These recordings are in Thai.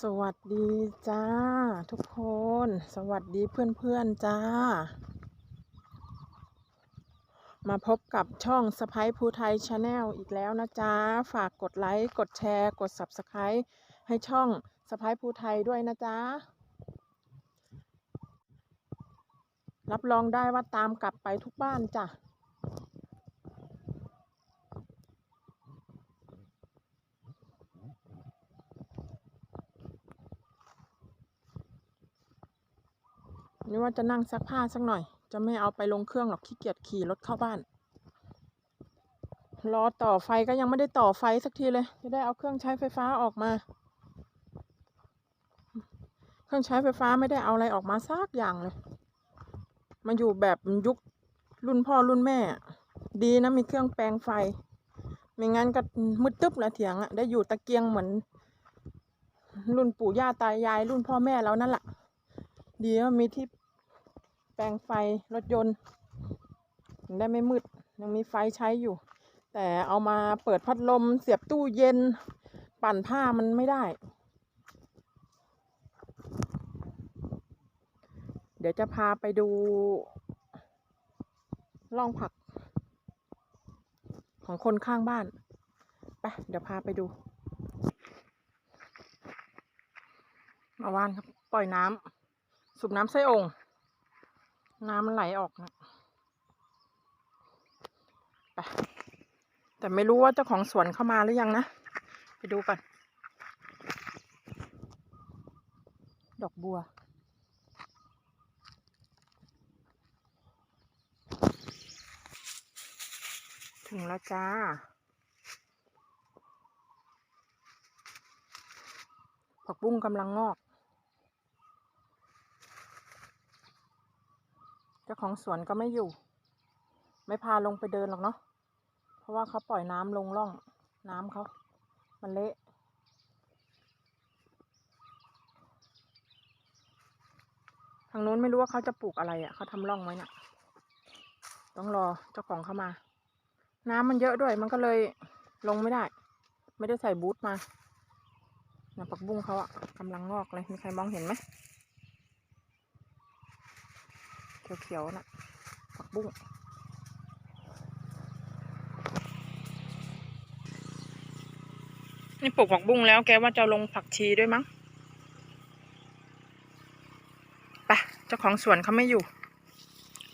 สวัสดีจ้า ทุกคน สวัสดีเพื่อนๆจ้า มาพบกับช่องสไปภูไทยชาแนลอีกแล้วนะจ๊ะฝากกดไลค์ กดแชร์ กด Subscribe ให้ช่องสไปภูไทยด้วยนะจ๊ะรับรองได้ว่าตามกลับไปทุกบ้านจ้ะ นี่ว่าจะนั่งซักผ้าสักหน่อย จะไม่เอาไปลงเครื่องหรอกขี้เกียจขี่รถเข้าบ้าน รอต่อไฟก็ยังไม่ได้ต่อไฟสักทีเลย จะได้เอาเครื่องใช้ไฟฟ้าออกมา เครื่องใช้ไฟฟ้าไม่ได้เอาอะไรออกมาสักอย่างเลย มาอยู่แบบยุครุ่นพ่อรุ่นแม่ ดีนะมีเครื่องแปลงไฟ ไม่งั้นก็มืดตึ๊บละเถียงอะได้อยู่ตะเกียงเหมือน รุ่นปู่ย่าตายาย รุ่นพ่อแม่แล้วนั่นแหละดีว่ามีที่ แปลงไฟรถยนต์ถึงได้ไม่มืดยังมีไฟใช้อยู่ แต่เอามาเปิดพัดลมเสียบตู้เย็น ปั่นผ้ามันไม่ได้ เดี๋ยวจะพาไปดูร่องผัก ของคนข้างบ้าน ไป เดี๋ยวพาไปดูมาวานครับ ปล่อยน้ำสูบน้ำใส่โองค์ น้ำมันไหลออกนะไปแต่ไม่รู้ว่าเจ้าของสวนเข้ามาหรือยังนะ ไปดูก่อนดอกบัว ถึงแล้วจ้า ผักบุ้งกำลังงอก เจ้า ของสวนก็ไม่อยู่ ไม่พาลงไปเดินหรอกเนาะเพราะว่าเขาปล่อยน้ำลงร่องน้ำเขามันเละทางนู้นไม่รู้ว่าเขาจะปลูกอะไรอะ่ะเขาทำร่องไว้น่ะ ต้องรอเจ้าของเข้ามา น้ำมันเยอะด้วย มันก็เลยลงไม่ได้ ไม่ได้ใส่บูทมานกบุ้งเขาอะกำลังงอกเลย มีใครมองเห็นไหม เขียวๆน่ะผักบุ้งนี่ปลูกผักบุ้งแล้วแกว่าจะลงผักชีด้วยมั้งไปเจ้าของสวนเขาไม่อยู่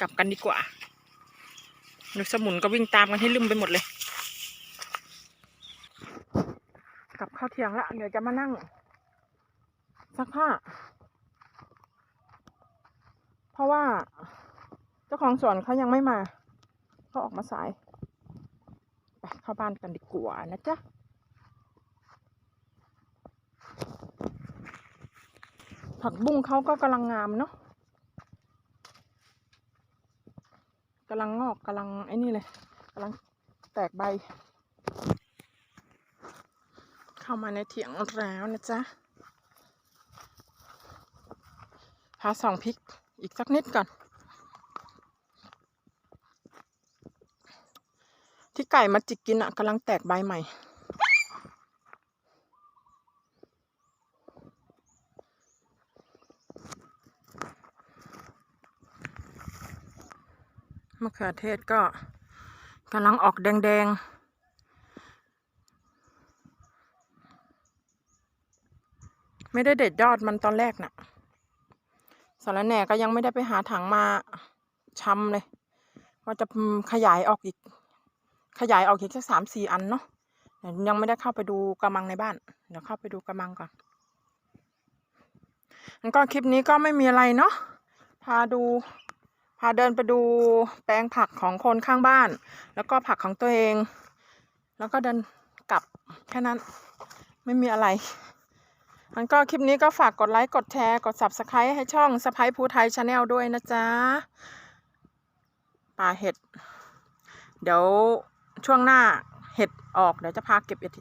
กลับกันดีกว่าหนึกสมุนก็วิ่งตามกันให้ลืมไปหมดเลย กลับเข้าเทียงละเดี๋ยวจะมานั่งซักผ้า เพราะว่า เจ้าของสวนเขายังไม่มาเขาออกมาสายไปเข้าบ้านกันดีกว่านะจ๊ะผักบุ้งเขาก็กำลังงามเนาะกำลังงอกกำลังไอ้นี่เลยกำลังแตกใบ เข้ามาในเถียงแล้วนะจ๊ะพาส่องพริก อีกสักนิดก่อน ที่ไก่มาจิกกินอะกำลังแตกใบใหม่ มะเขือเทศก็กำลังออกแดง ๆไม่ได้เด็ดยอดมันตอนแรกน่ะารแหน่ก็ยังไม่ได้ไปหาถังมาชำเลยว่าจะขยายออกอีก ขยายออกอีกสักสามสี่อันเนาะยังไม่ได้เข้าไปดูกระมังในบ้าน เดี๋ยวเข้าไปดูกระมังก่อนงั้นก็คลิปนี้ก็ไม่มีอะไรเนาะ พาดู พาเดินไปดูแปลงผักของคนข้างบ้าน แล้วก็ผักของตัวเอง แล้วก็เดินกลับแค่นั้น ไม่มีอะไร อันก็คลิปนี้ก็ฝากกดไลค์กดแชร์กด subscribe ให้ช่องสไปภูไทยชาแนลด้วยนะจ๊ะป่าเห็ด เดี๋ยวช่วงหน้าเห็ดออกเดี๋ยวจะพาเก็บเห็ด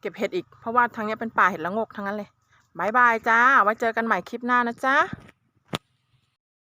เก็บเห็ดอีกเพราะว่าทางนี้เป็นป่าเห็ดละงกทั้งนั้นเลยบายบายจ้าไว้เจอกันใหม่คลิปหน้านะจ๊ะ